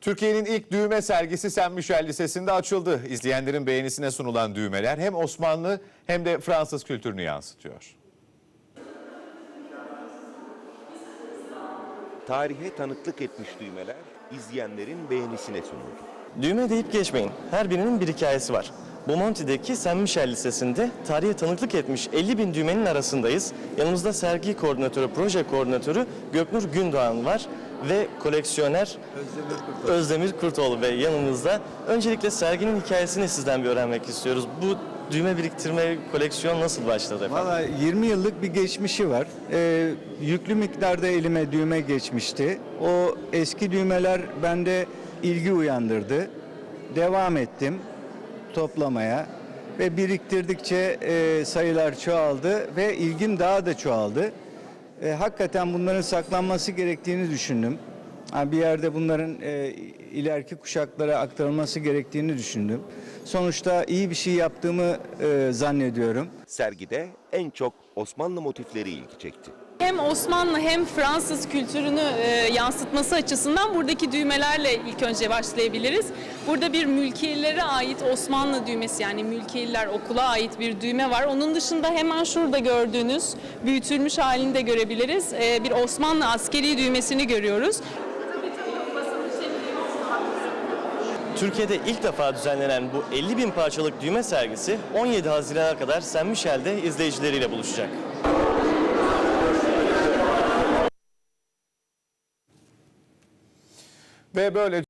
Türkiye'nin ilk düğme sergisi Saint Michel Lisesi'nde açıldı. İzleyenlerin beğenisine sunulan düğmeler hem Osmanlı hem de Fransız kültürünü yansıtıyor. Tarihe tanıklık etmiş düğmeler izleyenlerin beğenisine sunuldu. Düğme deyip geçmeyin. Her birinin bir hikayesi var. Bomonti'deki Saint Michel Lisesi'nde tarihe tanıklık etmiş 50 bin düğmenin arasındayız. Yanımızda sergi koordinatörü, proje koordinatörü Göknur Gündoğan var ve koleksiyoner Özdemir Kurtoğlu Bey yanımızda. Öncelikle serginin hikayesini sizden bir öğrenmek istiyoruz. Bu düğme biriktirme koleksiyon nasıl başladı efendim? Valla 20 yıllık bir geçmişi var. Ee, yüklü miktarda elime düğme geçmişti. O eski düğmeler bende ilgi uyandırdı. Devam ettim toplamaya ve biriktirdikçe e, sayılar çoğaldı ve ilgim daha da çoğaldı. E, hakikaten bunların saklanması gerektiğini düşündüm. Ha, bir yerde bunların e, ileriki kuşaklara aktarılması gerektiğini düşündüm. Sonuçta iyi bir şey yaptığımı e, zannediyorum. Sergide en çok Osmanlı motifleri ilgi çekti. Hem Osmanlı hem Fransız kültürünü e, yansıtması açısından buradaki düğmelerle ilk önce başlayabiliriz. Burada bir mülkiyelere ait Osmanlı düğmesi yani mülkiyeliler okula ait bir düğme var. Onun dışında hemen şurada gördüğünüz büyütülmüş halini de görebiliriz. E, bir Osmanlı askeri düğmesini görüyoruz. Türkiye'de ilk defa düzenlenen bu 50 bin parçalık düğme sergisi 17 Haziran'a kadar Saint Michel'de izleyicileriyle buluşacak. Ve böyle